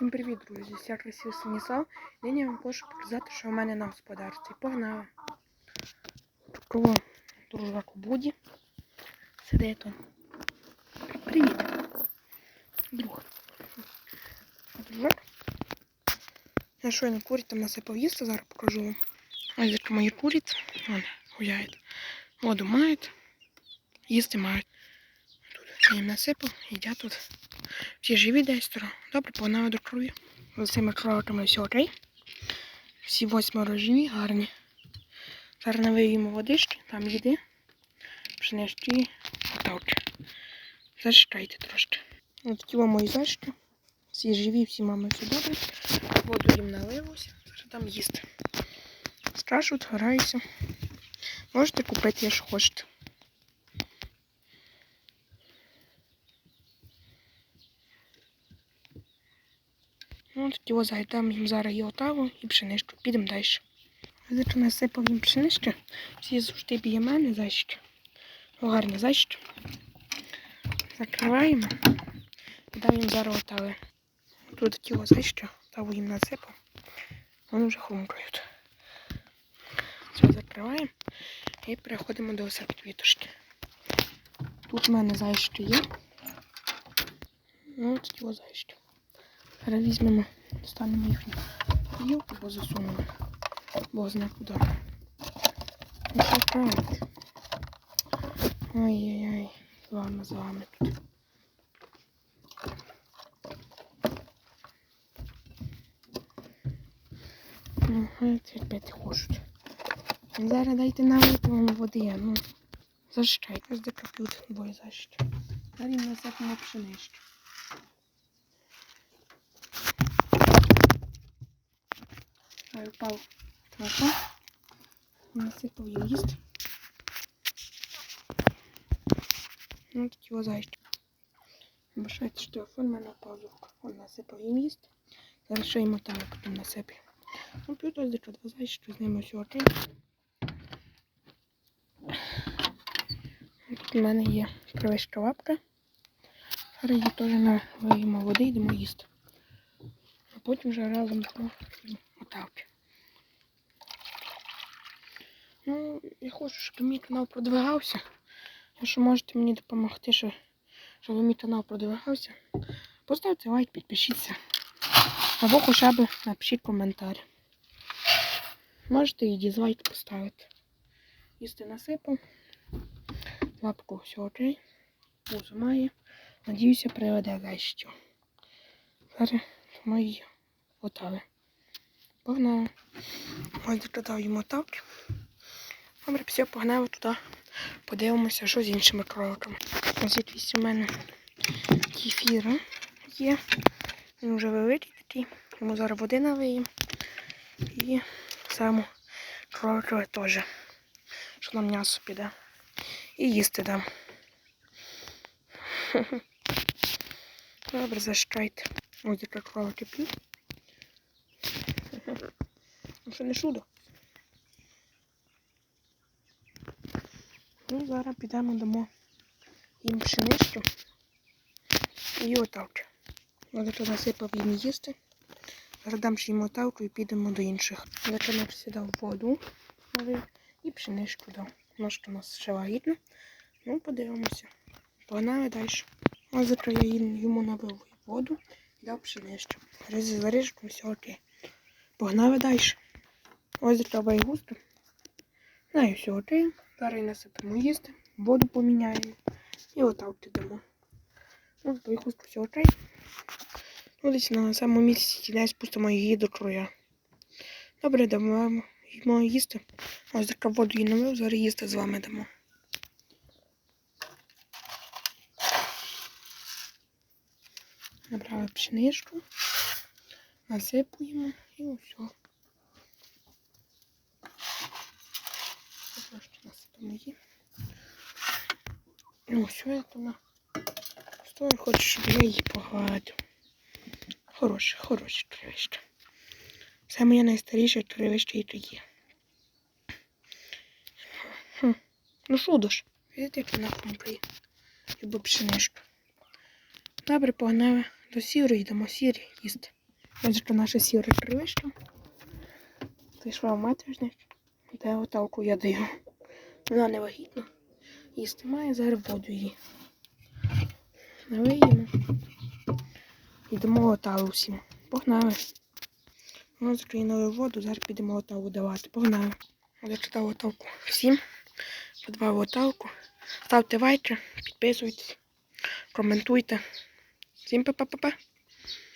Всім привіт, друзі! Я Красив Станіслав. Нині я вам хочу показати, що в мене на господарстві. Погнали! Такого дружаку Буді. Сидить тут. Привіт! Друг. Дружак. Я щойно курить там насипав їсти, зараз покажу вам. Ось як мої курять. Вон, гуляють. Воду мають. Їсти мають. Тут я їм насипав, їдять тут. Всі живі десь Добре, погнали до крові. З цими кроликами все окей. Всі восьмеро живі, гарні. Зараз навиємо водички, там їди, пшенички, потавки. Зачекайте трошки. Ось такі вам мої зачки. Всі живі, всі мами все добре. Воду їм налився, зараз там їсти. Страшуть, граються. Можете купити, якщо хочете. От його зайдемо їм зараз і отаву, і пшеничку. Підемо далі. Зачем насипав їм пшенички. Всі завжди біє мене зайчики. Гарні зайчики. Закриваємо. І дам їм зараз отави. Тут такі ось зайчики, таву їм насипав. Вони вже хрумкають. Все, закриваємо і переходимо до осад квіточки. Тут в мене зайчики є. Ну, такі ось. Зараз візьмемо, достанемо їхню гілку, бо засунемо. Бо знає куди. Ну? Ай-яй-яй, з вами, з вами тут. Ну, ці опять хочуть. Зараз дайте налити вам води, ну. Зачекайте, ось докоп'ють двоє защити. Зараз їм насипемо пшенички. Ай, упав. Хорошо. Насипав їсти. Ну, такі ось зайчики. Бачайте, що телефон в мене впав. Он насипав їм їсти. Зараз ще й мотаю потім тут ось дечо два зайчики, з ними все окей. Тут у мене є кривичка лапка. Зараз її теж налиємо води йдемо їсти. А потім вже разом дамо. Ну, я хочу, щоб мій канал продвигався. Якщо можете мені допомогти, щоб, мій канал продвигався, поставте лайк, підпишіться. Або хоча б напишіть коментар. Можете і дізлайк поставити. Їсти насипав. Лапку все окей. Пузо має. Надіюся, приведе вещу. Зараз мої отави. Погнали. Ось додав йому тавки. Добре, все, погнали туди. Подивимося, що з іншими кроликами. Якийсь у мене кефір є. Він вже великий такий. Йому зараз води налиємо. І саму кроликове теж. Що нам м'ясо піде. І їсти дам. Добре, зачекайте. Ось яка кролики п'ють. Ну що не. Ну, зараз підемо дамо їм пшеничку і отавки. Зараз насипав їм їсти. Зараз дам ще їм отавку і підемо до інших. Зараз я присідав воду і пшеничку дав. Вона що у нас ще вагітна. Ну, подивимося. Погнали далі. Ось зараз я йому налив воду і дав пшеничку. Рези за рижку, все окей. Погнали далі. Ось треба і густо. Ну і все окей. Зараз насипемо їсти, воду поміняємо і дамо. Ну, то і густо все окей. Ну, десь на самому місці десь спустимо її до кроя. Добре, дамо їмо їсти. Ось така воду їй налив, зараз їсти з вами дамо. Набрали пшеничку, насипуємо і все. Трошки насипемо її. Ну, все, я туди. Стой, хочу, щоб я її погладив. Хороше, хороше кривище. Це моє найстаріше кривище, яке є. Хм. Ну що ж, видите, як вона хрумплює. Любо пшеничку. Добре, погнали до сірої, йдемо сірі їсти. Ось що наше сіре тривище. Зайшла в матрешник, де оталку я даю. Вона не вагітна. Їсти має, зараз воду її. Налиємо. Йдемо оталу всім. Погнали. Ну, закинули воду, зараз підемо оталу давати. Погнали. Я читав оталку всім. Подбав оталку. Ставте лайки, підписуйтесь, коментуйте. Всім па-па-па-па.